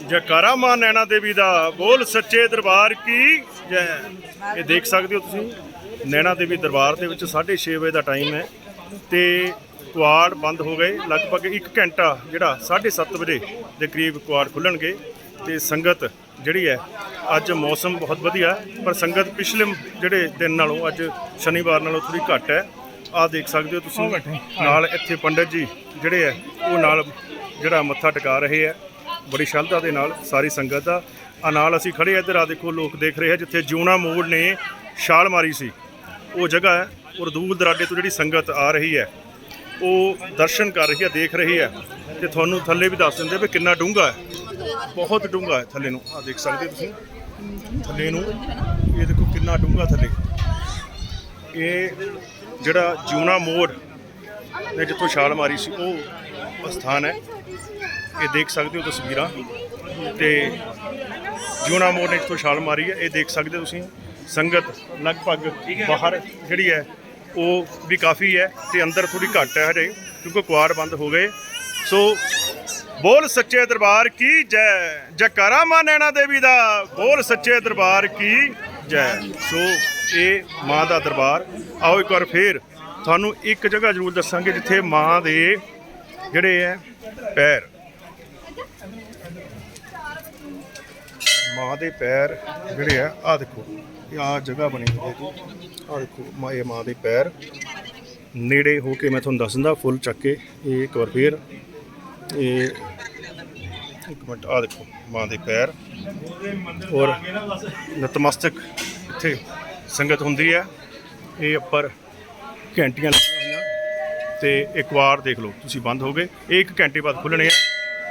ਜੈਕਾਰਾ ਮਾਂ ਨੈਣਾ ਦੇਵੀ ਦਾ ਬੋਲ ਸੱਚੇ ਦਰਬਾਰ ਕੀ ਜੈ। ਇਹ ਦੇਖ ਸਕਦੇ ਹੋ ਤੁਸੀਂ ਨੈਣਾ ਦੇਵੀ ਦਰਬਾਰ ਦੇ ਵਿੱਚ 6:30 ਵਜੇ ਦਾ ਟਾਈਮ ਹੈ ਤੇ ਕੁਆੜ ਬੰਦ ਹੋ ਗਏ ਲਗਭਗ 1 ਘੰਟਾ ਜਿਹੜਾ 7:30 ਵਜੇ ਦੇ ਕਰੀਬ ਕੁਆੜ ਖੁੱਲਣਗੇ ਤੇ ਸੰਗਤ ਜਿਹੜੀ ਹੈ ਅੱਜ ਮੌਸਮ ਬਹੁਤ ਵਧੀਆ ਪਰ ਸੰਗਤ ਪਿਛਲੇ ਜਿਹੜੇ ਦਿਨ ਨਾਲੋਂ ਅੱਜ ਸ਼ਨੀਵਾਰ ਨਾਲੋਂ ਥੋੜੀ ਘੱਟ ਹੈ। ਆਹ ਦੇਖ ਸਕਦੇ ਹੋ ਤੁਸੀਂ ਨਾਲ ਇੱਥੇ ਪੰਡਤ ਜੀ ਜਿਹੜੇ ਹੈ ਉਹ ਨਾਲ ਜਿਹੜਾ ਮੱਥਾ ਟਿਕਾ ਰਹੇ ਹੈ। ਬੜੀ ਸ਼ਰਧਾ ਦੇ ਨਾਲ ਸਾਰੀ ਸੰਗਤ ਦਾ। ਆ ਨਾਲ ਅਸੀਂ ਖੜੇ ਇੱਧਰ ਆ ਦੇਖੋ ਲੋਕ ਦੇਖ ਰਹੇ ਆ ਜਿੱਥੇ ਜਿਉਣਾ ਮੋੜ ਨੇ ਛਾਲ ਮਾਰੀ ਸੀ। ਉਹ ਜਗ੍ਹਾ ਹੈ, ਔਰ ਦੂਰ ਦਰਾਡੇ ਤੋਂ ਜਿਹੜੀ ਸੰਗਤ ਆ ਰਹੀ ਹੈ, ਉਹ ਦਰਸ਼ਨ ਕਰ ਰਹੀ ਹੈ, ਦੇਖ ਰਹੀ ਹੈ। ਤੇ ਤੁਹਾਨੂੰ ਥੱਲੇ ਵੀ ਦੱਸ ਦਿੰਦੇ ਵੀ ਕਿੰਨਾ ਡੂੰਘਾ ਹੈ। ਬਹੁਤ ਡੂੰਘਾ ਹੈ ਥੱਲੇ ਨੂੰ। ਆ ਦੇਖ ਸਕਦੇ ਤੁਸੀਂ, ਥੱਲੇ ਨੂੰ, ਇਹ ਦੇਖੋ ਕਿੰਨਾ ਡੂੰਘਾ ਥੱਲੇ। ਇਹ ਜਿਹੜਾ ਜਿਉਣਾ ਮੋੜ ਨੇ ਜਿੱਥੋਂ ਛਾਲ ਮਾਰੀ ਸੀ, ਉਹ ਸਥਾਨ ਹੈ। ਇਹ ਦੇਖ ਸਕਦੇ ਹੋ ਤਸਵੀਰਾਂ। ਤੇ ਜਿਉਣਾ ਮੋੜ ਨੇ ਜਿੱਥੋਂ ਛਾਲ ਮਾਰੀ ਹੈ। ਇਹ ਦੇਖ ਸਕਦੇ ਹੋ ਤੁਸੀਂ ਸੰਗਤ ਲਗਭਗ ਬਾਹਰ ਜਿਹੜੀ ਹੈ ਉਹ ਵੀ ਕਾਫੀ ਹੈ ਤੇ ਅੰਦਰ ਥੋੜੀ ਘੱਟ ਹੈ ਹਜੇ ਕਿਉਂਕਿ ਕੁਆਰ ਬੰਦ ਹੋ ਗਏ। ਸੋ ਬੋਲ ਸੱਚੇ ਦਰਬਾਰ ਕੀ ਜੈ? ਜੈਕਾਰਾ ਮਾਂ ਨੈਣਾ ਦੇਵੀ ਦਾ ਬੋਲ ਸੱਚੇ ਦਰਬਾਰ ਕੀ ਜੈ? ਸੋ ਇਹ ਮਾਂ ਦਾ ਦਰਬਾਰ। ਆਓ ਇੱਕ ਵਾਰ ਫੇਰ ਤੁਹਾਨੂੰ ਇੱਕ ਜਗ੍ਹਾ ਜ਼ਰੂਰ ਦੱਸਾਂਗੇ ਜਿੱਥੇ ਮਾਂ ਦੇ ਜਿਹੜੇ ਹੈ ਪੈਰ ਮਾਂ ਦੇ ਪੈਰ ਜਿਹੜੇ ਆ ਆ ਦੇਖੋ, ਇਹ ਆ ਜਗ੍ਹਾ ਬਣੀ ਹੋਈ ਹੈ ਆ ਦੇਖੋ, ਮਾਂ ਇਹ ਮਾਂ ਦੇ ਪੈਰ ਨੇੜੇ ਹੋ ਕੇ ਮੈਂ ਤੁਹਾਨੂੰ ਦੱਸ ਦਿੰਦਾ, ਫੁੱਲ ਚੱਕ ਕੇ, ਇਹ ਇੱਕ ਵਾਰ ਫੇਰ, ਇਹ ਇੱਕ ਮਿੰਟ ਆ ਦੇਖੋ, ਮਾਂ ਦੇ ਪੈਰ ਔਰ ਨਤਮਸਤਕ ਇੱਥੇ ਸੰਗਤ ਹੁੰਦੀ ਹੈ। ਇਹ ਉੱਪਰ ਘੰਟੀਆਂ ਲੱਗੀਆਂ ਹੋਈਆਂ ਤੇ ਇੱਕ ਵਾਰ ਦੇਖ ਲਓ, ਤੁਸੀਂ ਬੰਦ ਹੋ ਗਏ। ਇਹ ਇੱਕ ਘੰਟੇ ਬਾਅਦ ਖੁੱਲਣੇ ਆ।